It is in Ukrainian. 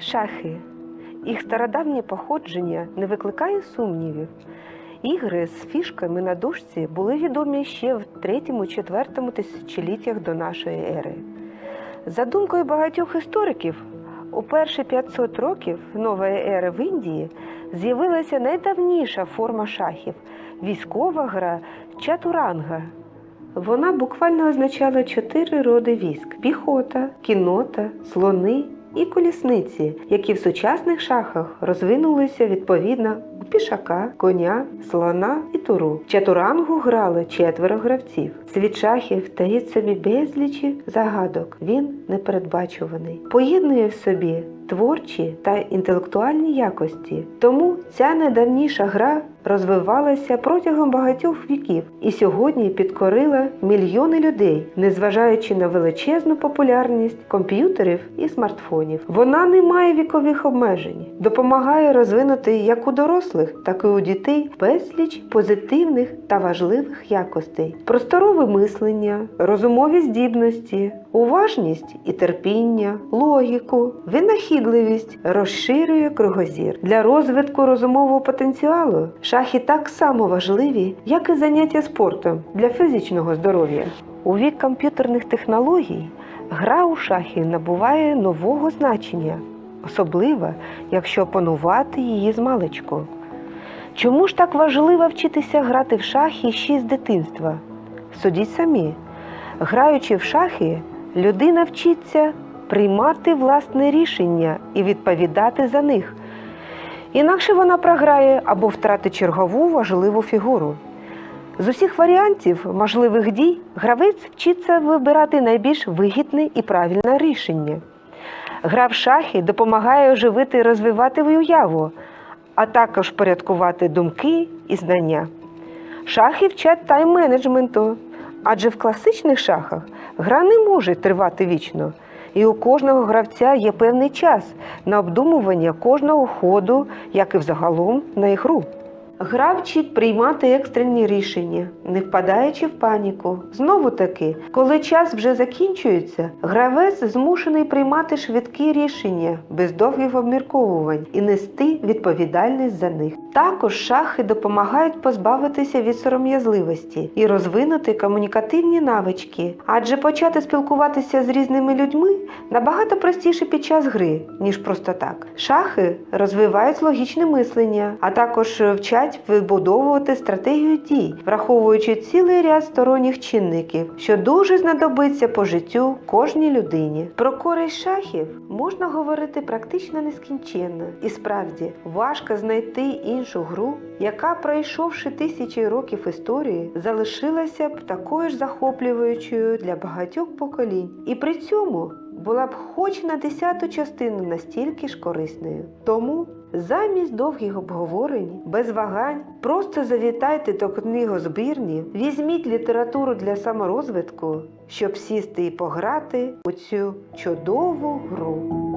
Шахи. Їх стародавнє походження не викликає сумнівів. Ігри з фішками на дошці були відомі ще в 3-4 тисячоліттях до нашої ери. За думкою багатьох істориків, у перші 500 років нової ери в Індії з'явилася найдавніша форма шахів військова гра чатуранга. Вона буквально означала чотири роди військ: піхота, кінота, слони і колісниці, які в сучасних шахах розвинулися відповідно пішака, коня, слона і туру. Чатурангу грали четверо гравців. Світ шахів таїть собі безлічі загадок. Він непередбачуваний, поєднує в собі творчі та інтелектуальні якості. Тому ця найдавніша гра розвивалася протягом багатьох віків і сьогодні підкорила мільйони людей, незважаючи на величезну популярність комп'ютерів і смартфонів. Вона не має вікових обмежень, допомагає розвинути як у дорослих, так і у дітей безліч позитивних та важливих якостей: просторове мислення, розумові здібності, уважність і терпіння, логіку, винахідливість розширює кругозір для розвитку розумового потенціалу. Шахи так само важливі, як і заняття спортом для фізичного здоров'я. У вік комп'ютерних технологій гра у шахи набуває нового значення, особливо, якщо опанувати її з маличку. Чому ж так важливо вчитися грати в шахи ще з дитинства? Судіть самі. Граючи в шахи, людина вчиться приймати власне рішення і відповідати за них. Інакше вона програє або втратить чергову важливу фігуру. З усіх варіантів можливих дій гравець вчиться вибирати найбільш вигідне і правильне рішення. Гра в шахи допомагає оживити і розвивати уяву, а також порядкувати думки і знання. Шахи вчать тайм-менеджменту, адже в класичних шахах гра не може тривати вічно, і у кожного гравця є певний час на обдумування кожного ходу, як і взагалом на ігру. Гра приймати екстрені рішення, не впадаючи в паніку. Знову таки, коли час вже закінчується, гравець змушений приймати швидкі рішення без довгих обмірковувань і нести відповідальність за них. Також шахи допомагають позбавитися від сором'язливості і розвинути комунікативні навички, адже почати спілкуватися з різними людьми набагато простіше під час гри, ніж просто так. Шахи розвивають логічне мислення, а також вчать вибудовувати стратегію дій, враховуючи цілий ряд сторонніх чинників, що дуже знадобиться по життю кожній людині. Про користь шахів можна говорити практично нескінченно, і справді важко знайти іншу гру, яка, пройшовши тисячі років історії, залишилася б такою ж захоплюючою для багатьох поколінь, і при цьому була б хоч на десяту частину настільки ж корисною. Тому замість довгих обговорень, без вагань, просто завітайте до книгозбірні, візьміть літературу для саморозвитку, щоб сісти і пограти у цю чудову гру.